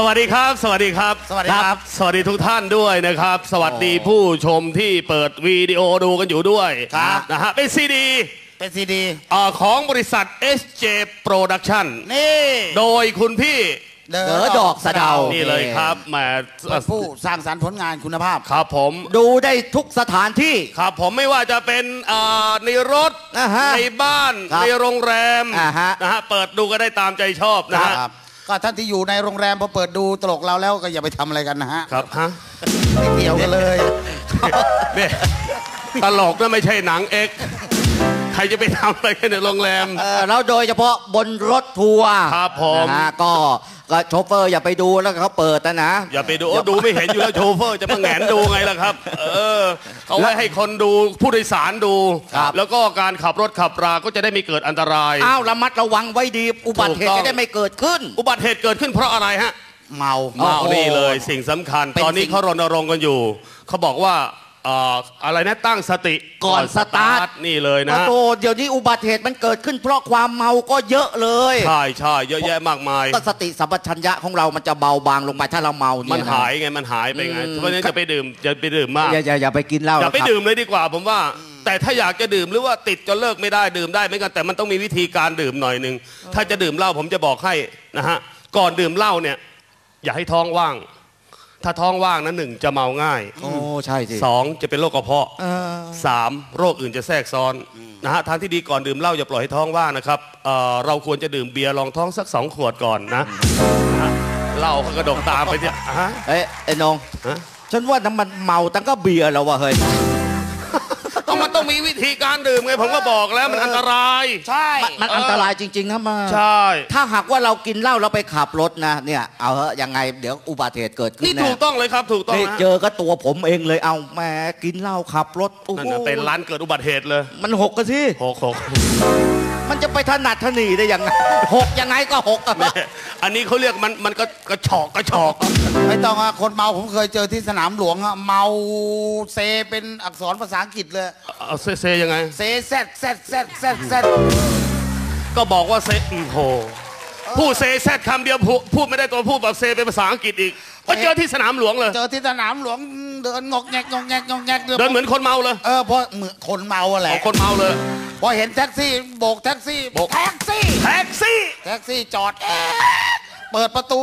สวัสดีครับ สวัสดีครับ สวัสดีครับ สวัสดีทุกท่านด้วยนะครับ สวัสดีผู้ชมที่เปิดวิดีโอดูกันอยู่ด้วยครับ นะฮะ เป็นซีดี เป็นซีดีของบริษัท SJ Production นี่ โดยคุณพี่เดเด๋อดอกสะเดา นี่เลยครับแหมเป็นผู้สร้างสรรค์ผลงานคุณภาพ ครับผม ดูได้ทุกสถานที่ ครับผมไม่ว่าจะเป็นอ่าในรถอ่าฮะในบ้านครับในโรงแรมอ่าฮะนะฮะ เปิดดูก็ได้ตามใจชอบนะฮะครับ ก็ท่านที่อยู่ในโรงแรมพอเปิดดูตลกเราแล้วก็อย่าไปทำอะไรกันนะฮะครับฮะไม่เกี่ยวกันเลย เนี่ยตลกนะไม่ใช่หนังเอ็กซ์ใครจะไปทำอะไรกันในโรงแรม เออแล้วโดยเฉพาะบนรถทัวร์ครับผมนะฮะก็ก็โชเฟอร์อย่าไปดูแล้วเขาเปิดนะนะอย่าไปดูโอ้ดูไม่เห็นอยู่แล้วโชเฟอร์จะมาแหงนดูไงล่ะครับ เออเอาไว้ให้คนดูผู้โดยสารดูครับแล้วก็การขับรถขับราก็จะได้ไม่เกิดอันตราย อ้าวระมัดระวังไว้ดี อุบัติเหตุถูกต้องจะได้ไม่เกิดขึ้น อุบัติเหตุเกิดขึ้นเพราะอะไรฮะ เมาเมาโอ้โหนี่เลยสิ่งสำคัญเป็นตอนนี้สิ่งเขารณรงค์กันอยู่เขาบอกว่า เอ่ออะไรนะตั้งสติก่อนสตาร์ท นี่เลยนะ โอ้โหเดี๋ยวนี้อุบัติเหตุมันเกิดขึ้น เพราะความเมาก็เยอะเลยใช่ใช่เยอะแยะมากมาย ก็สติสัมปชัญญะของเรามันจะเบาบางลงไปถ้าเราเมามัเนี่นยะหายไงมันหายไปไง อืม เพราะฉะนั้นจะไปดื่มจะไปดื่มมาก อย่าอย่าอย่าไปกินเหล้าอย่าไปนะครับ ดื่มเลยดีกว่าผมว่า แต่ถ้าอยากจะดื่มหรือว่าติดจนเลิกไม่ได้ดื่มได้เหมือนกันแต่มันต้องมีวิธีการดื่มหน่อยหนึ่งถ้าจะดื่มเหล้าผมจะบอกให้นะฮะก่อนดื่มเหล้าเนี่ย อย่าให้ท้องว่าง ถ้าท้องว่างนะหนึ่งจะเมาง่ายโอ้ใช่สิสองจะเป็นโรคกระเพาะเออสามโรคอื่นจะแทรกซ้อนนะฮะทางที่ดีก่อนดื่มเหล้าอย่าปล่อยให้ท้องว่างนะครับเอ่อเราควรจะดื่มเบียร์รองท้องสักสองขวดก่อนนะนะฮะเหล้าเขากระดกตามไปเนี่ยฮะ เอ้ยไอ้นงฮะ ฉันว่าน้ำมันเมาตั้งก็เบียร์แล้วว่ะเฮ้ยก็มันต้องมีวิ ธีการดื่มไงผมก็บอกแล้วมันอันตราย ใช่มันมันอันตรายจริง ๆ นะมาใช่ ถ้าหากว่าเรากินเหล้าเราไปขับรถนะเนี่ยเอาเหอะยังไงเดี๋ยวอุบัติเหตุเกิดขึ้นนี่แน่ถูกต้องเลยครับถูกต้องนี่นะเจอก็ตัวผมเองเลยเอาแหมกินเหล้าขับรถโอ้โหนั่นนะเป็นร้านเกิดอุบัติเหตุเลย มันหกกันสิหกหก มันจะไปถนัดถนีได้ยังไงหกยังไงก็หกอะเนี่ยอันนี้เขาเรียกมันมันก็กระชอกกระชอกไม่ต้องอะคนเมาผมเคยเจอที่สนามหลวงอะเมาเซเป็นอักษรภาษาอังกฤษเลย เอาเซเซยังไง เซแซดแซดแซดแซดแซดก็บอกว่าเซอืมโหพูดเซแซดคำเดียวพูดพูดไม่ได้ตัวพูดแบบเซเป็นภาษาอังกฤษอีกก็เจอที่สนามหลวงเลย เจอที่สนามหลวงเดินงอกแงกงอกแงกงอกแงกเดินเหมือนคนเมาเลย เออเพราะเหมือนคนเมาอะแหเอาละคนเมาเลย พอเห็นแท็กซี่โบกแท็กซี่โบก แท็กซี่ แท็กซี่แท็กซี่จอดแอด เปิดประตู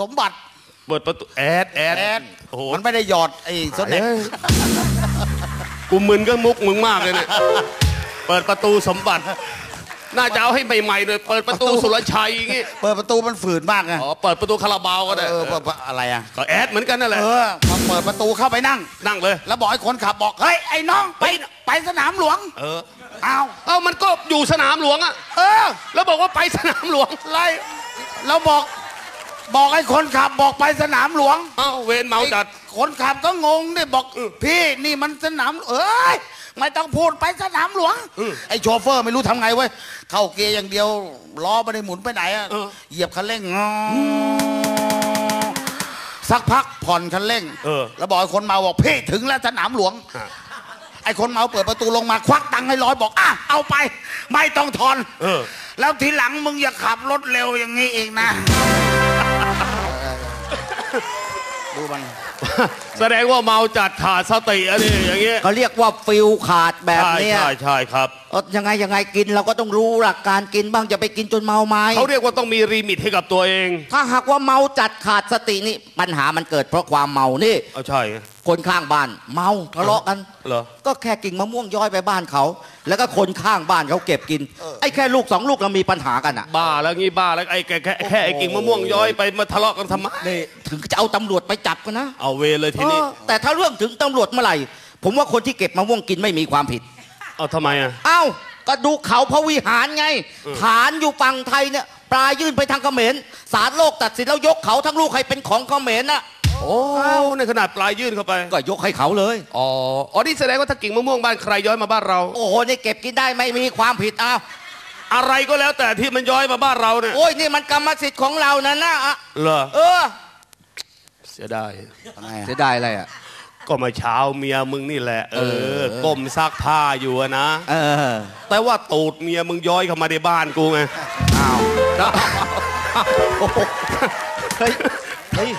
สมบัติเปิดประตูแอดแอดแอดโอ้โหมันไม่ได้หยอดไอ้สแน็คเอ้ยกูมึนก็มุกมึงมากเลยเนี่ยเปิดประตูสมบัติ น่าจะเอาให้ใหม่ๆเลยเปิดประตูสุรชัยอย่างงี้เปิดประตูมันฝืนมากไงอ๋อเปิดประตูคาราบาวก็ได้เออเปิดอะไรอะก็แอดเหมือนกันนั่นแหละเออพอเปิดประตูเข้าไปนั่ง นั่งเลย แล้วบอกให้คนขับบอกเฮ้ยไอ้น้องไปเฮ้ยไปสนามหลวง เออเอาเอ้ามันก็อยู่สนามหลวงอะเออ แล้วบอกว่าไปสนามหลวงไล่แล้วบอก บอกให้คนขับบอกไปสนามหลวงเอ้าเวรเมาจัดไอ้คนขับก็งงดิบอกพี่นี่มันสนามเอ้ยไม่ต้องพูดไปสนามหลวงอืมไอ้โชเฟอร์ไม่รู้ทำไงเว้ยเข้าเกียร์อย่างเดียวล้อไม่ได้หมุนไปไหนอะเออเหยียบคันเร่งงอสักพักผ่อนคันเร่งเออแล้วบอกไอ้คนเมาบอกพี่ถึงแล้วสนามหลวง อะไอ้คนเมาเปิดประตูลงมาควักตังค์ให้ร้อยบอกอะเอาไป ไม่ต้องทอนเออ แล้วทีหลังมึงอย่าขับรถเร็วอย่างนี้อีกนะ ดูมัน แสดงว่าเมาจัดขาดสติอันนี้อย่างเงี้ยเขาเรียกว่าฟิลขาดแบบใช่เนี้ยใช่ใช่ครับเออยังไงยังไงกินเราก็ต้องรู้หลักการกินบ้างจะไปกินจนเมาไหมเขาเรียกว่าต้องมีรีมิตให้กับตัวเอง ถ้าหากว่าเมาจัดขาดสตินี่ปัญหามันเกิดเพราะความเมานี่ เอาใช่ไงคนข้างบ้านเมาทะเลาะกัน เหรอ ก็แค่กิ่งมะม่วงย้อยไปบ้านเขา แล้วก็คนข้างบ้านเขาเก็บกิน ไอ้แค่ลูกสองลูกเรามีปัญหากันอะ บ้าแล้วงี้บ้าแล้วไอ้แค่แค่แค่ไอ้กิ่งมะม่วงย้อยไปมาทะเลาะกันทำไมนี่ถึงจะเอาตำรวจไปจับกันนะ เอาเวรเลยทีนี้เออแต่ถ้าเรื่องถึงตำรวจเมื่อไหร่ ผมว่าคนที่เก็บมะม่วงกินไม่มีความผิด เอาทำไมอะ เอ้าก็ดูเขาพระวิหารไง ฐานอยู่ฝั่งไทยเนี่ยปลายื่นไปทางเขมรศาลโลกตัดสินแล้วยกเขาทั้งลูกให้เป็นของเขมรน่ะเอโอ้ในขนาดปลายยื่นเข้าไป ก็ยกให้เขาเลย อ๋อ อ๋อ นี่แสดงว่าถ้ากิ่งมะม่วงบ้านใครย้อยมาบ้านเรา โอ้โหนี่เก็บกินได้ไม่มีความผิดอ้าวอะไรก็แล้วแต่ที่มันย้อยมาบ้านเราเนี่ย โอ้ยนี่มันกรรมสิทธิ์ของเรานะนะอะเหรอ เออเสียดายทำไมอะเสียดายอะไรอะ ก็มาเช้าเมียมึงนี่แหละ เอเออ อ ก้มซักผ้าอยู่อะนะ เออ แต่ว่าตูดเมียมึงย้อยเข้ามาในบ้านกูไงอ้าวโอ้โหเฮ้ย เฮ้ย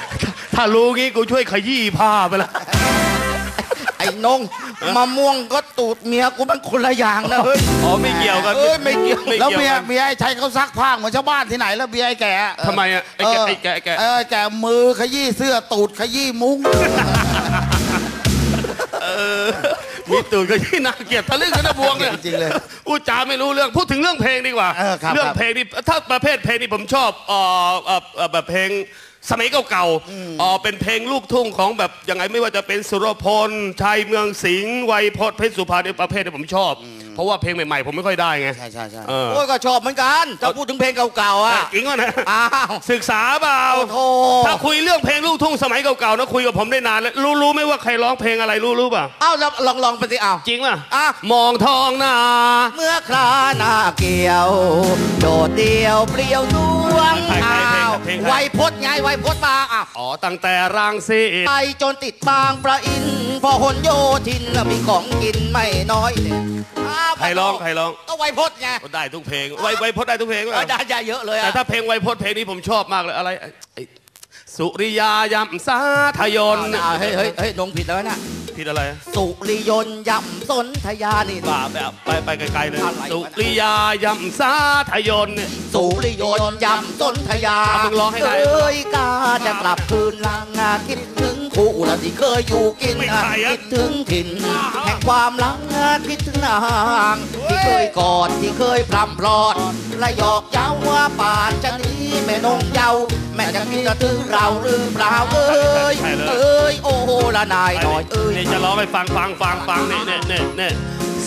ถ้ารู้งี้กูช่วยขยี้ผ้าไปละไอ้ นงมะม่วงก็ตูดเมียกูมันคนละอย่างนะเฮ้ยอ๋อไม่เกี่ยวกันเอ้ยไม่เกี่ยวไม่แล้วเกี่ยวเมียกันเมียไอ้ชัยเขาซักผ้าเหมือนชาวบ้านที่ไหนแล้วเมียไอ้แก่ทำไมอะไอ้แกไอ้แกไอ้แกเออแกมือขยี้เสื้อตูดขยี้มุ้งมีตูดขยี้น่าเกลียดทะลึ่งกันนะบวงเนี่ยจริงๆเลยพูดจาไม่รู้เรื่องพูดถึงเรื่องเพลงดีกว่าเออครับเรื่อคงรับเพลงนี่ถ้าประเภทเพลงนี่ผมชอบเอ่อเอ่อเอ่อแบบเพลง สมัยเก่าๆเอ่อเป็นเพลงลูกทุ่งของแบบยังไงไม่ว่าจะเป็นสุรพลชัยเมืองสิงห์ไวยพจน์เพชรสุพรรณเนี่ยประเภทที่ผมชอบ เพราะว่าเพลงใหม่ๆ ผมไม่ค่อยได้ไง ใช่ใช่ใช่เออ โอ้ยก็ชอบเหมือนกันถ้าพูดถึงเพลงเก่าๆอะ จริงวะนะอ้าวศึกษาเปล่าโอ้โธถ้าคุยเรื่องเพลงลูกทุ่งสมัยเก่าๆนะคุยกับผมได้นานแล้วรู้รู้ไหมว่าใครร้องเพลงอะไรรู้รู้ป่ะเอ้าลองลองลองไปสิเอา จริงป่ะอะ มองทองนา เมื่อคราหน้าเกี่ยว โดดเดียวเปลี่ยวดวงใครใครอ้าวเพลงใคร ไวยพจน์ไงไวยพจน์มาอะ อ๋อตั้งแต่รังสิต ไปจนติดบางประอิน พอหนโยธินมีของกินไม่น้อยเนี่ยอ้าว ใครร้องใครร้องก็ไวยพจน์ไงก็ได้ทุกเพลงไวไวพจน์ได้ทุกเพลงเอเลอยได้ได้เยอะเลยแต่อะถ้าเพลงไวพจน์เพลงนี้ผมชอบมากเลยอะไรไอ้ไอ้สุริยายำสาทยนอ่าเฮ้ยเฮ้ยเฮ้ยนงผิดแล้วนะผิดอะไร สุริยนต์ยำสนธยานี่บ้าแบบไปไปไกลๆเลยอะไรวะสุริยายำสาทยนเนี่ยสุริยนต์ยำสนธยาอะมึงร้องให้ได้เอ้ยกาจะกลับคืนลางงาคิดถึง คู่ละที่เคยอยู่กินไม่ใช่อะคิดถึงถิ่นแห่งความลังคิดถึงนางที่เคยกอดที่เคยพรำพลอดและหยอกเย้าว่าป่านจะหนี้แม่นงเยาแม่จะคิดถึงเราหรือเปล่าเอ้ยใช่เลยเอ้ยโอ้โหละนายหน่อยเอ้ยนี่จะร้องให้ฟังฟังฟังฟังนี่เนี่ยเนี่ยเนี่ย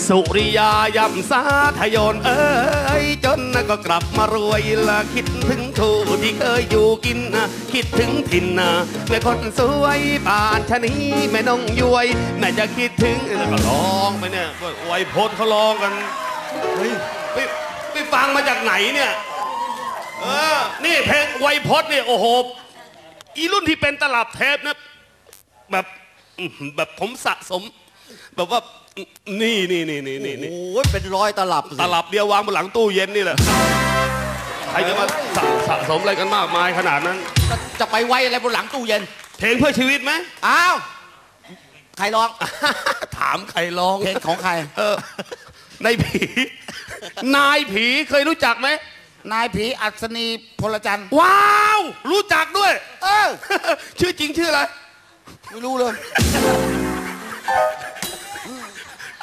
สุริยายำสาทยนเอ้ยจนน่ะก็กลับมารวยละคิดถึงคู่ที่เคยอยู่กินนะคิดถึงถิ่นนะแม่คนสวยป่านชะนี้แม่น้องยวยแม่จะคิดถึงแล้วก็ร้องไปเนี่ยไวยพจน์เขาร้องกันเฮ้ยไปไปฟังมาจากไหนเนี่ยเออนี่เพลงไวยพจน์เนี่ยโอ้โหอีรุ่นที่เป็นตลับเทปนะแบบแบบผมสะสม แบบว่า นี่นี่นี่นี่นี่นี่โอ้ยเป็นร้อยตลับตลับเดียววางบนหลังตู้เย็นนี่แหละใครจะมาสะสะสมอะไรกันมากมายขนาดนั้น จะจะไปไว้อะไรบนหลังตู้เย็น เพลงเพื่อชีวิตไหมอ้าว ใครร้อง ถามใครร้องเพลงของใคร เออในายผี นายผีเคยรู้จักไหม นายผีอัศนีพลจันทร์ ว้าว รู้จักด้วย เออ ชื่อจริงชื่ออะไร ไม่รู้เลย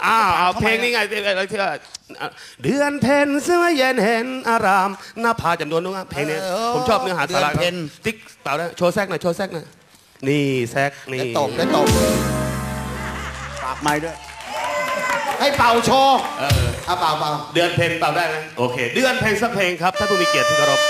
อ้าวเอาทำไมเพลงนี้ไงเพลงอะไรที่ว่าเดือนเพ็ญเสื้อเย็นเห็นอารามหน้าผาจำนวนนู้นเพลงนี้เออผมชอบเนื้อหาสาระเดือนเพ็ญ ติ๊กเปล่านะโชว์แซกหน่อยโชว์แซกหน่อยนี่แซกนี่ได้ตบได้ตบปากไม้ด้วย ให้เป่าโชว์เอาเป่าเป่าเดือนเพ็ญเปล่าได้ไหมโอเค เดือนเพ็ญสักเพลงครับท่านผู้มีเกียรติที่เคารพ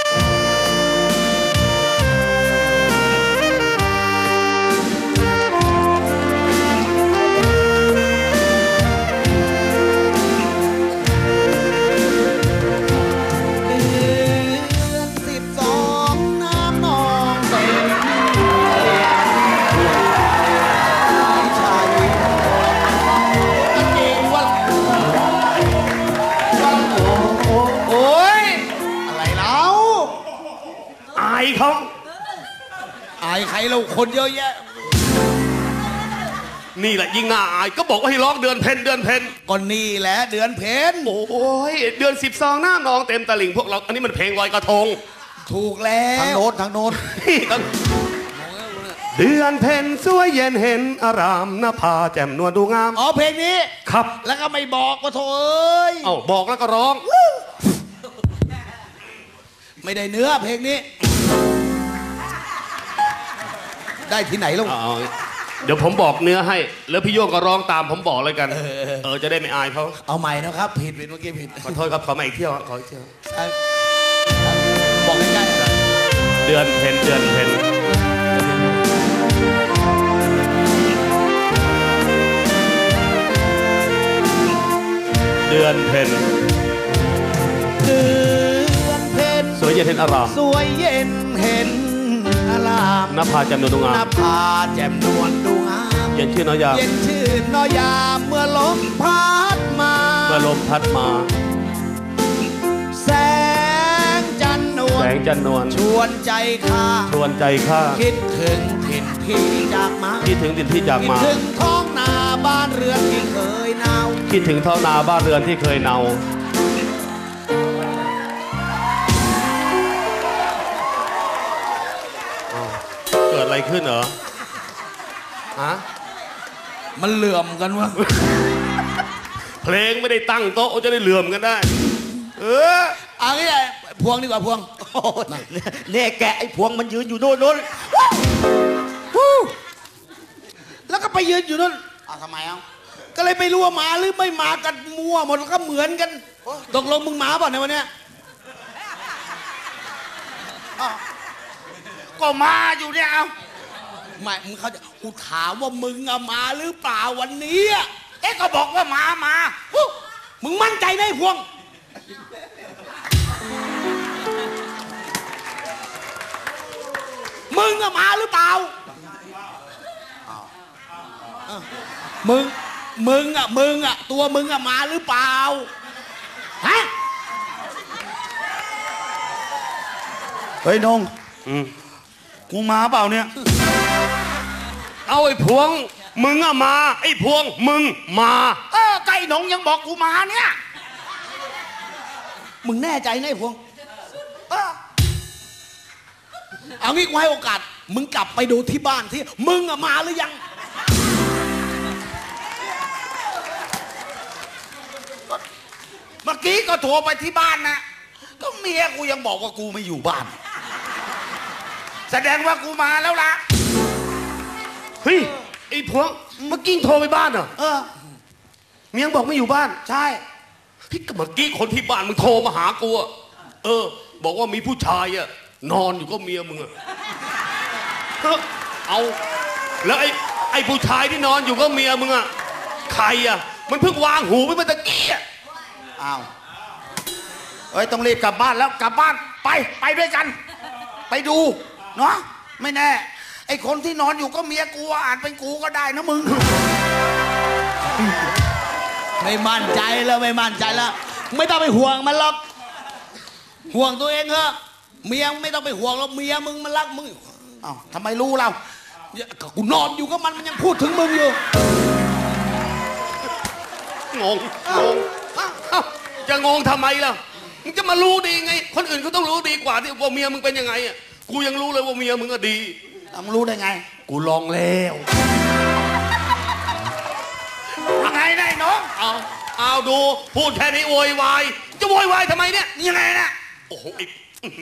ครเราคนเยอะแยะ นี่แหละยิ่งน่าอายก็บอกว่าให้ร้องเดือนเพ็ญเดือนเพ็ญก็นี่แหละเดือนเพ็ญโอ้ยเดือนสิบสองหน้านองเต็มตลิ่งพวกเรา อันนี้มันเพลงลอยกระทง ถูกแล้ว ทางโน้นทางโน้นนี่ต้องเดือนเพ็ญสวยเย็นเห็นอารามหน้าผาแจ่มนวลดูงาม อ๋อเพลงนี้ ครับ แล้วก็ไม่บอกว่าโถเอ้ยเอ้าบอกแล้วก็ร้อง ไม่ได้เนื้อเพลงนี้ ได้ที่ไหนล้วเเดี๋ยวผมบอกเนื้อให้ แล้วพี่โยกก็ร้องตามผมบอกเลยกัน เออจะได้ไม่อายเขาเอาใหม่นะครับ ผิดเมื่อกี้ผิดขอโทษครับขอมาอีกเที่ยวขออีกเที่ยวบอกง่ายๆเดือนเพนเดือนเพนเดือนเพนเดือนเพนสวยเย็นเห็นอะไรสวยเย็นเห็น อารามนภาจำนวนดวงงามนภาแจ่มนวลดูงามเย็นชื่อน้อยยามเย็นชื่นนอยามเมื่อลมพัดมาเมื่อลมพัดมา แสงจันทร์นวแสลงจันนวลชวนใจข้าชวนใจข้าคิดถึงถิ่นที่จากมาคิดถึงดินที่จากคิดมาถึงท้องนาบ้านเรือนที่เคยหนาวคิดถึงท้องนาบ้านเรือนที่เคยเนา ขึ้นเหรอฮะมันเหลื่อมกันวะเพลงไม่ได้ตั้งโต๊ะจะได้เหลื่อมกันได้ เออเอางี้ไอ้พวงดีกว่าพวงเนี่ยแกะไอ้พวงมันยืนอยู่โน่นโน่นวู้แล้วก็ไปยืนอยู่โน่นเอาทำไมเอาก็เลยไม่รู้ว่ามาหรือไม่มากันมั่วหมดแล้วก็เหมือนกันตกลงมึงมาเปล่ะในวันเนี้ยก็มาอยู่เนี่ยเอา ไม่มึงเขาใจะกูถามว่ามึงอะมาหรือเปล่าวันนี้อะเอ๊ะก็บอกว่ามามาวู้มึงมั่นใจได้พวง มึงอะมาหรือเปล่าเอ้ามึง มึงอะมึงอะตัวมึงอะมาหรือเปล่า ฮะ เฮ้ยนงอืมกูมาเปล่าเนี่ย เอาไอ้พวง มึงอะมา ไอ้พวงมึงมา เออไก่หนงยังบอกกูมาเนี่ย มึงแน่ใจนะไอ้พวงเออเอางี้กูให้โอกาส มึงกลับไปดูที่บ้านที่ มึงอะมาหรือยัง เมื่อกี้ก็โทรไปที่บ้านนะ ก็เมียกูยังบอกว่ากูไม่อยู่บ้าน แสดงว่ากูมาแล้วล่ะ เฮ้ยไอ้พวงเมื่อกี้โทรไปบ้านเหรอเออ เมียงบอกไม่อยู่บ้านใช่พี่ก็เมื่อกี้คนที่บ้านมึงโทรมาหากูอะเออ บอกว่ามีผู้ชายอะนอนอยู่ก็เมียมึงอะเฮ้อเอาแล้วไอ้ไอ้ผู้ชายที่นอนอยู่ก็เมียมึงอะใครอะมันเพิ่งวางหูไปเมื่อตะกี้อะอ้าวเอ้ยต้องรีบกลับบ้านแล้วกลับบ้านไปไปด้วยกัน ไปดูเนาะไม่แน่ ไอ้คนที่นอนอยู่ก็เมียกูอะอาจเป็นกูก็ได้นะมึง ไม่มั่นใจแล้วไม่มั่นใจแล้ว ไม่ต้องไปห่วงมันหรอกห่วงตัวเองเถอะเมียไม่ต้องไปห่วงหรอกเมียมึงมันรักมึงอ้าวทำไมรู้เราอย่าก็กูนอนอยู่ก็มันมันยังพูดถึงมึงอยู่งงงงเอ้าจะงงทำไมล่ะมึงจะมารู้ดีไง คนอื่นเขาต้องรู้ดีกว่าที่ว่าเมียมึงเป็นยังไงอะกูยังรู้เลยว่าเมียมึงอะดีอะ มึงรู้ได้ไง กูลองแล้วยังไงนายน้อง เอาเอาดู พูดแค่นี้โวยวาย จะโวยวายทำไมเนี่ย ยังไงนะโอ้โหไอ้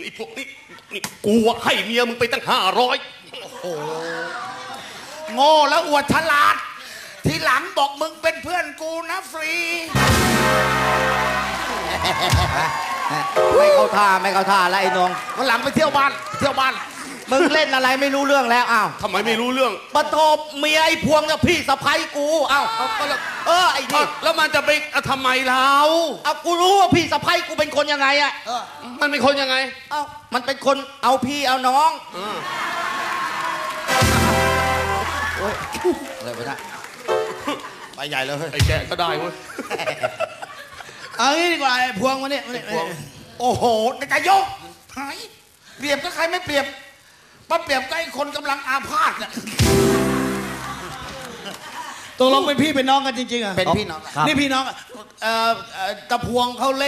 ไอ้พวกนี้นี่กูอะให้เมียมึงไปตั้งห้าร้อยโง่แล้วอวดฉลาด ทีหลังบอกมึงเป็นเพื่อนกูนะฟรี ไม่เข้าท่าไม่เข้าท่าแล้วไอ้นงวันหลังไปเที่ยวบ้าน เที่ยวบ้าน มึงเล่นอะไรไม่รู้เรื่องแล้วอ้าวทำไมไม่รู้เรื่องปะโทบเมียไอ้พวงกับพี่สะพ้ยกูอ้าวเอาก็แล้วเออไอ้นี่แล้วมันจะไปเอาทำไมเราเอากูรู้ว่าพี่สะพ้ยกูเป็นคนยังไงอะมันเป็นคนยังไงเอ้ามันเป็นคนเอาพี่เอาน้องอ่าอะไรไปได้ไปใหญ่เลยเฮ้ยไอ้แกะก็ได้เว้ยเอางี้ดีกว่าไอ้พวงมาเนี่ยมาเนี่ยพวงโอ้โหจะยกหายเปรียบก็ใครไม่เปรียบ มาเปรียบก็ไอ้คนกำลังอาพาธเนี่ย ตกลงเป็นพี่เป็นน้องกันจริงๆอะเป็นพี่น้องนี่พี่น้องอะเอ่อเอ่อตะพวงเขาเล่น